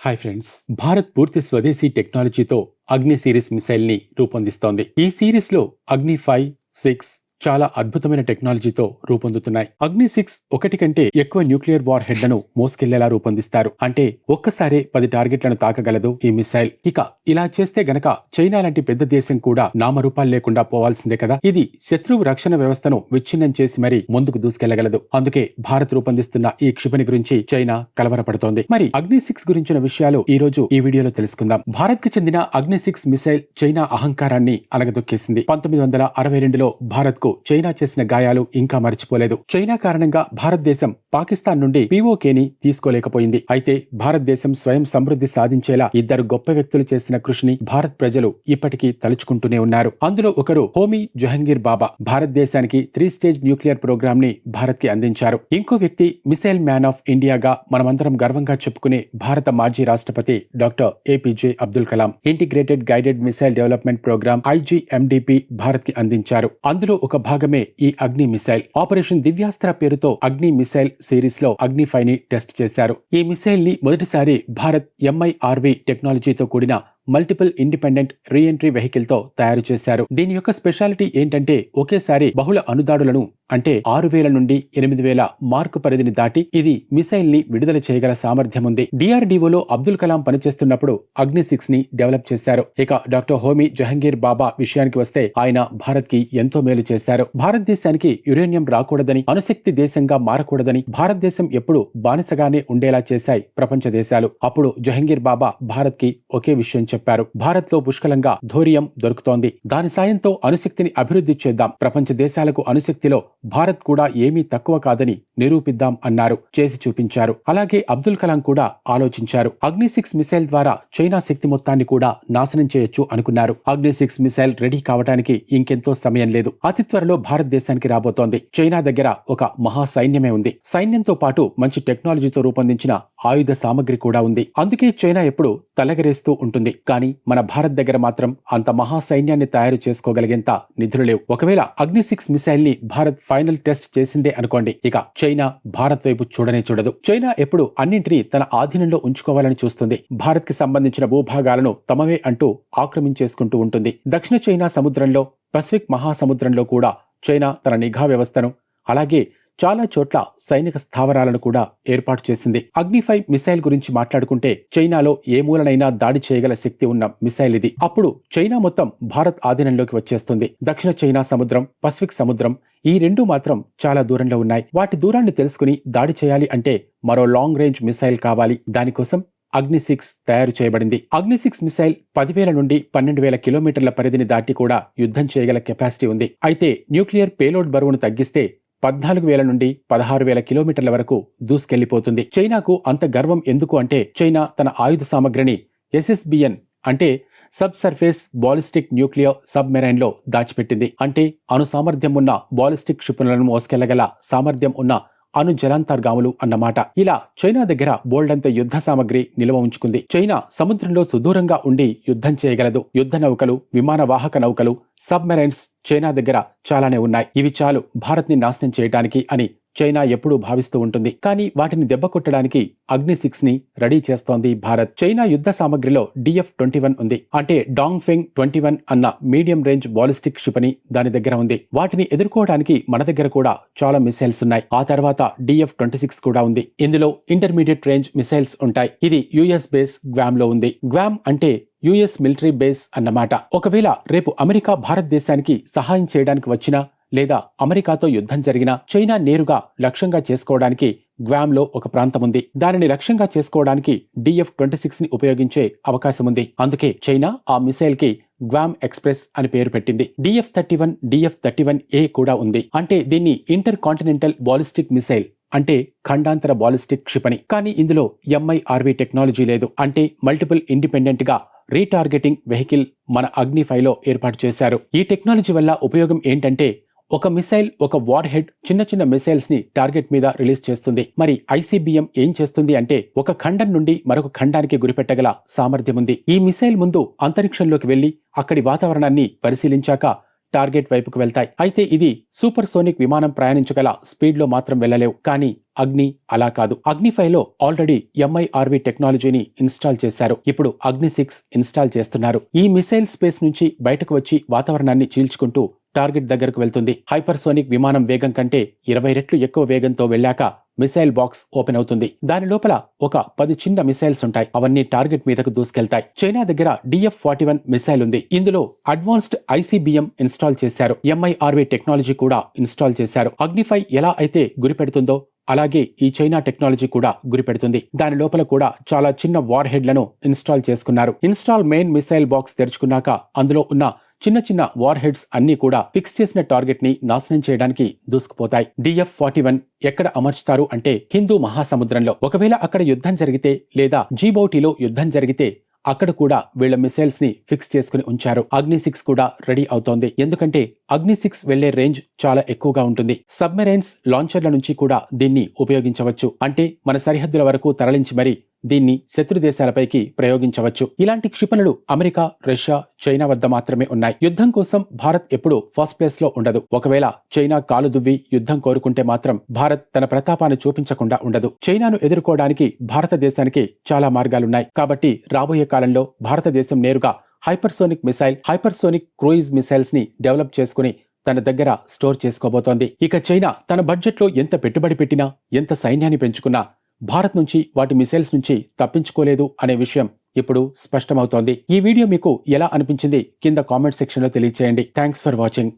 Hi friends Bharat పూర్తి స్వదేశీ టెక్నాలజీతో అగ్ని సిరీస్ మిసైల్ని రూపొందిస్తోంది. ఈ సిరీస్లో అగ్ని ఫైవ్ సిక్స్ చాలా అద్భుతమైన టెక్నాలజీతో రూపొందుతున్నాయి. అగ్ని సిక్స్ ఒకటి కంటే ఎక్కువ న్యూక్లియర్ వార్ హెడ్లను మోసుకెళ్ళేలా రూపొందిస్తారు. అంటే ఒక్కసారే పది టార్గెట్లను తాకగలదు ఈ మిసైల్ ఇక ఇలా చేస్తే గనక చైనా లాంటి పెద్ద దేశం కూడా నామరూపాలు లేకుండా పోవాల్సిందే కదా? ఇది శత్రువు రక్షణ వ్యవస్థను విచ్ఛిన్నం చేసి మరీ ముందుకు దూసుకెళ్ళగలదు. అందుకే భారత్ రూపొందిస్తున్న ఈ క్షిపణి గురించి చైనా కలవరపడుతోంది. మరి అగ్ని సిక్స్ గురించిన విషయాలు ఈ రోజు ఈ వీడియోలో తెలుసుకుందాం. భారత్కి చెందిన అగ్ని సిక్స్ మిసైల్ చైనా అహంకారాన్ని అలగదొక్కేసింది. పంతొమ్మిది వందల అరవై రెండులో భారత్కు చైనా చేసిన గాయాలు ఇంకా మర్చిపోలేదు. చైనా కారణంగా భారతదేశం పాకిస్తాన్ నుండి పీఓకేని తీసుకోలేకపోయింది. అయితే భారతదేశం స్వయం సమృద్ధి సాధించేలా ఇద్దరు గొప్ప వ్యక్తులు చేసిన కృషిని భారత్ ప్రజలు ఇప్పటికీ తలుచుకుంటూనే ఉన్నారు. అందులో ఒకరు హోమీ జహంగీర్ బాబా. భారతదేశానికి త్రీ స్టేజ్ న్యూక్లియర్ ప్రోగ్రామ్ని భారత్కి అందించారు. ఇంకో వ్యక్తి మిసైల్ మ్యాన్ ఆఫ్ ఇండియాగా మనమందరం గర్వంగా చెప్పుకునే భారత మాజీ రాష్ట్రపతి doctor APJ Abdul Kalam. Integrated guided missile development programme IGMDP భారత్కి అందించారు. అందులో ఒక భాగమే ఈ అగ్ని మిసైల్. ఆపరేషన్ దివ్యాస్త్ర పేరుతో అగ్ని మిసైల్ సిరీస్లో అగ్ని ఫైవ్ని టెస్ట్ చేశారు. ఈ మిసైల్ని మొదటిసారి భారత్ ఎంఐఆర్వి టెక్నాలజీతో కూడిన మల్టిపుల్ ఇండిపెండెంట్ రీఎంట్రీ వెహికల్తో తయారు చేశారు. దీని యొక్క స్పెషాలిటీ ఏంటంటే ఒకేసారి బహుళ అనుదాడులను అంటే ఆరు వేల నుండి ఎనిమిది వేల మార్కు పరిధిని దాటి ఇది మిసైల్ని విడుదల చేయగల సామర్థ్యం ఉంది. డిఆర్డీఓలో అబ్దుల్ కలాం పనిచేస్తున్నప్పుడు అగ్ని సిక్స్ని డెవలప్ చేశారు. ఇక డాక్టర్ హోమీ జహంగీర్ బాబా విషయానికి వస్తే ఆయన భారత్కి ఎంతో మేలు చేశారు. భారతదేశానికి యురేనియం రాకూడదని అణుశక్తి దేశంగా మారకూడదని భారతదేశం ఎప్పుడు బానిసగానే ఉండేలా చేశాయి ప్రపంచ దేశాలు. అప్పుడు జహంగీర్ బాబా భారత్కి ఒకే విషయం చెప్పారు. భారత్లో పుష్కలంగా ధోరియం దొరుకుతోంది. దాని సాయంతో అణుశక్తిని అభివృద్ధి చేద్దాం. ప్రపంచ దేశాలకు అణుశక్తిలో భారత్ కూడా ఏమీ తక్కువ కాదని నిరూపిద్దాం అన్నారు. చేసి చూపించారు. అలాగే అబ్దుల్ కలాం కూడా ఆలోచించారు. అగ్ని సిక్స్ మిసైల్ ద్వారా చైనా శక్తి మొత్తాన్ని కూడా నాశనం చేయొచ్చు అనుకున్నారు. అగ్ని సిక్స్ మిసైల్ రెడీ కావడానికి ఇంకెంతో సమయం లేదు. అతి త్వరలో భారతదేశానికి రాబోతోంది. చైనా దగ్గర ఒక మహా సైన్యమే ఉంది. సైన్యంతో పాటు మంచి టెక్నాలజీతో రూపొందించిన ఆయుధ సామగ్రి కూడా ఉంది. అందుకే చైనా ఎప్పుడు తలగరేస్తూ ఉంటుంది. కానీ మన భారత్ దగ్గర మాత్రం అంత మహా సైన్యాన్ని తయారు చేసుకోగలిగేంత నిధులు లేవు. ఒకవేళ అగ్ని సిక్స్ మిసైల్ని భారత్ ఫైనల్ టెస్ట్ చేసిందే అనుకోండి ఇక చైనా భారత్ వైపు చూడనే చూడదు. చైనా ఎప్పుడు అన్నింటినీ తన ఆధీనంలో ఉంచుకోవాలని చూస్తుంది. భారత్కి సంబంధించిన భూభాగాలను తమవే అంటూ ఆక్రమించేసుకుంటూ ఉంటుంది. దక్షిణ చైనా సముద్రంలో పసిఫిక్ మహాసముద్రంలో కూడా చైనా తన నిఘా వ్యవస్థను అలాగే చాలా చోట్ల సైనిక స్థావరాలను కూడా ఏర్పాటు చేసింది. అగ్నిఫై మిసైల్ గురించి మాట్లాడుకుంటే చైనాలో ఏ మూలనైనా దాడి చేయగల శక్తి ఉన్న మిసైల్ ఇది. అప్పుడు చైనా మొత్తం భారత్ ఆధీనంలోకి వచ్చేస్తుంది. దక్షిణ చైనా సముద్రం పసిఫిక్ సముద్రం ఈ రెండు మాత్రం చాలా దూరంలో ఉన్నాయి. వాటి దూరాన్ని తెలుసుకుని దాడి చేయాలి అంటే మరో లాంగ్ రేంజ్ మిసైల్ కావాలి. దానికోసం అగ్ని సిక్స్ తయారు చేయబడింది. అగ్ని సిక్స్ మిసైల్ పదివేల నుండి పన్నెండు వేల కిలోమీటర్ల పరిధిని దాటి కూడా యుద్ధం చేయగల కెపాసిటీ ఉంది. అయితే న్యూక్లియర్ పేలోడ్ బరువును తగ్గిస్తే పద్నాలుగు వేల నుండి పదహారు వేల కిలోమీటర్ల వరకు దూసుకెళ్ళిపోతుంది. చైనాకు అంత గర్వం ఎందుకు అంటే చైనా తన ఆయుధ సామగ్రిని ఎస్ఎస్బిఎన్ అంటే sub surface ballistic nuclear sub మెరైన్లో దాచిపెట్టింది. అంటే అణు సామర్థ్యం ఉన్న బాలిస్టిక్ క్షిపణులను మోసుకెళ్ళగల సామర్థ్యం ఉన్న అను జలాంతర్గాములు అన్నమాట. ఇలా చైనా దగ్గర బోల్డంత యుద్ధ సామగ్రి నిల్వ ఉంచుకుంది. చైనా సముద్రంలో సుదూరంగా ఉండి యుద్ధం చేయగలదు. యుద్ధ నౌకలు విమాన వాహక నౌకలు సబ్మెరైన్స్ చైనా దగ్గర చాలానే ఉన్నాయి. ఇవి చాలు భారత్ని నాశనం చేయడానికి అని చైనా ఎప్పుడూ భావిస్తూ ఉంటుంది. కానీ వాటిని దెబ్బ కొట్టడానికి అగ్ని సిక్స్ని రెడీ చేస్తోంది భారత్. చైనా యుద్ధ సామగ్రిలో డిఎఫ్ ట్వంటీ వన్ ఉంది. అంటే డాంగ్ ఫెంగ్ ట్వంటీ వన్ అన్న మీడియం రేంజ్ బాలిస్టిక్ క్షిపణి దాని దగ్గర ఉంది. వాటిని ఎదుర్కోవడానికి మన దగ్గర కూడా చాలా మిసైల్స్ ఉన్నాయి. ఆ తర్వాత డిఎఫ్ ట్వంటీ సిక్స్ కూడా ఉంది. ఇందులో ఇంటర్మీడియట్ రేంజ్ మిసైల్స్ ఉంటాయి. ఇది యుఎస్ బేస్ గ్వామ్లో ఉంది. గ్వామ్ అంటే యుఎస్ మిలిటరీ బేస్ అన్నమాట. ఒకవేళ రేపు అమెరికా భారతదేశానికి సహాయం చేయడానికి వచ్చినా లేదా అమెరికాతో యుద్ధం జరిగినా చైనా నేరుగా లక్ష్యంగా చేసుకోవడానికి గ్వామ్లో ఒక ప్రాంతం ఉంది దానిని లక్ష్యంగా చేసుకోవడానికి డిఎఫ్ ట్వంటీ సిక్స్ని ఉపయోగించే అవకాశం ఉంది అందుకే చైనా ఆ మిసైల్కి గ్వామ్ ఎక్స్ప్రెస్ అని పేరు పెట్టింది. DF thirty one DF thirty one A కూడా ఉంది. అంటే దీన్ని ఇంటర్ కాంటినెంటల్ బాలిస్టిక్ మిసైల్ అంటే ఖండాంతర బాలిస్టిక్ క్షిపణి. కానీ ఇందులో ఎంఐఆర్వి టెక్నాలజీ లేదు. అంటే మల్టిపుల్ ఇండిపెండెంట్గా రీటార్గెటింగ్ వెహికల్ మన అగ్నిఫైలో ఏర్పాటు చేశారు. ఈ టెక్నాలజీ వల్ల ఉపయోగం ఏంటంటే ఒక మిసైల్ ఒక వార్ హెడ్ చిన్న చిన్న మిసైల్స్ని టార్గెట్ మీద రిలీజ్ చేస్తుంది. మరి ఐసీబీఎం ఏం చేస్తుంది అంటే ఒక ఖండం నుండి మరొక ఖండానికి గురిపెట్టగల సామర్థ్యం ఉంది ఈ మిసైల్ ముందు అంతరిక్షంలోకి వెళ్ళి అక్కడి వాతావరణాన్ని పరిశీలించాక టార్గెట్ వైపుకు వెళ్తాయి. అయితే ఇది సూపర్ సోనిక్ విమానం ప్రయాణించగల స్పీడ్లో మాత్రం వెళ్ళలేవు. కానీ అగ్ని అలా కాదు. అగ్ని ఆల్రెడీ ఎంఐఆర్వి టెక్నాలజీని ఇన్స్టాల్ చేశారు. ఇప్పుడు అగ్ని సిక్స్ ఇన్స్టాల్ చేస్తున్నారు. ఈ మిసైల్ స్పేస్ నుంచి బయటకు వచ్చి వాతావరణాన్ని చీల్చుకుంటూ టార్గెట్ దగ్గరకు వెళ్తుంది. హైపర్సోనిక్ విమానం వేగం కంటే ఇరవై రెట్లు ఎక్కువ వేగంతో వెళ్ళాక మిసైల్ బాక్స్ ఓపెన్ అవుతుంది. దాని లోపల ఒక పది చిన్న మిసైల్స్ ఉంటాయి. అవన్నీ టార్గెట్ మీదకు దూసుకెళ్తాయి. చైనా దగ్గర డిఎఫ్ ఫార్టీ వన్ మిసైల్ ఉంది. ఇందులో అడ్వాన్స్డ్ ఐసీబీఎం ఇన్స్టాల్ చేశారు. ఎంఐఆర్వి టెక్నాలజీ కూడా ఇన్స్టాల్ చేశారు. అగ్నిఫై ఎలా అయితే గురిపెడుతుందో అలాగే ఈ చైనా టెక్నాలజీ కూడా గురిపెడుతుంది. దాని లోపల కూడా చాలా చిన్న వార్ హెడ్లను ఇన్స్టాల్ చేసుకున్నారు. ఇన్స్టాల్ మెయిన్ మిసైల్ బాక్స్ తెరుచుకున్నాక అందులో ఉన్న చిన్న చిన్న వార్ హెడ్స్ అన్ని కూడా ఫిక్స్ చేసిన టార్గెట్ని నాశనం చేయడానికి దూసుకుపోతాయి. డిఎఫ్ ఫార్టీ వన్ ఎక్కడ అమర్చుతారు అంటే హిందూ మహాసముద్రంలో. ఒకవేళ అక్కడ యుద్ధం జరిగితే లేదా జీబౌటీలో యుద్ధం జరిగితే అక్కడ కూడా వీళ్ళ మిసైల్స్ని ఫిక్స్ చేసుకుని ఉంచారు. అగ్ని సిక్స్ కూడా రెడీ అవుతోంది. ఎందుకంటే అగ్ని సిక్స్ వెళ్ళే రేంజ్ చాలా ఎక్కువగా ఉంటుంది. సబ్మెరైన్స్ లాంచర్ల నుంచి కూడా దీన్ని ఉపయోగించవచ్చు. అంటే మన సరిహద్దుల వరకు తరలించి మరి దీన్ని శత్రు దేశాలపైకి ప్రయోగించవచ్చు. ఇలాంటి క్షిపణులు అమెరికా రష్యా చైనా వద్ద మాత్రమే ఉన్నాయి. యుద్ధం కోసం భారత్ ఎప్పుడూ ఫస్ట్ ప్లేస్లో ఉండదు. ఒకవేళ చైనా కాలు దువ్వి యుద్ధం కోరుకుంటే మాత్రం భారత్ తన ప్రతాపాన్ని చూపించకుండా ఉండదు. చైనాను ఎదుర్కోవడానికి భారతదేశానికి చాలా మార్గాలున్నాయి. కాబట్టి రాబోయే కాలంలో భారతదేశం నేరుగా హైపర్సోనిక్ మిసైల్ హైపర్సోనిక్ క్రూయిజ్ మిసైల్స్ని డెవలప్ చేసుకుని తన దగ్గర స్టోర్ చేసుకోబోతోంది. ఇక చైనా తన బడ్జెట్లో ఎంత పెట్టుబడి పెట్టినా ఎంత సైన్యాన్ని పెంచుకున్నా భారత్ నుంచి వాటి మిసైల్స్ నుంచి తప్పించుకోలేదు అనే విషయం ఇప్పుడు స్పష్టమవుతోంది. ఈ వీడియో మీకు ఎలా అనిపించింది? కింద కామెంట్ సెక్షన్లో తెలియచేయండి. Thanks for watching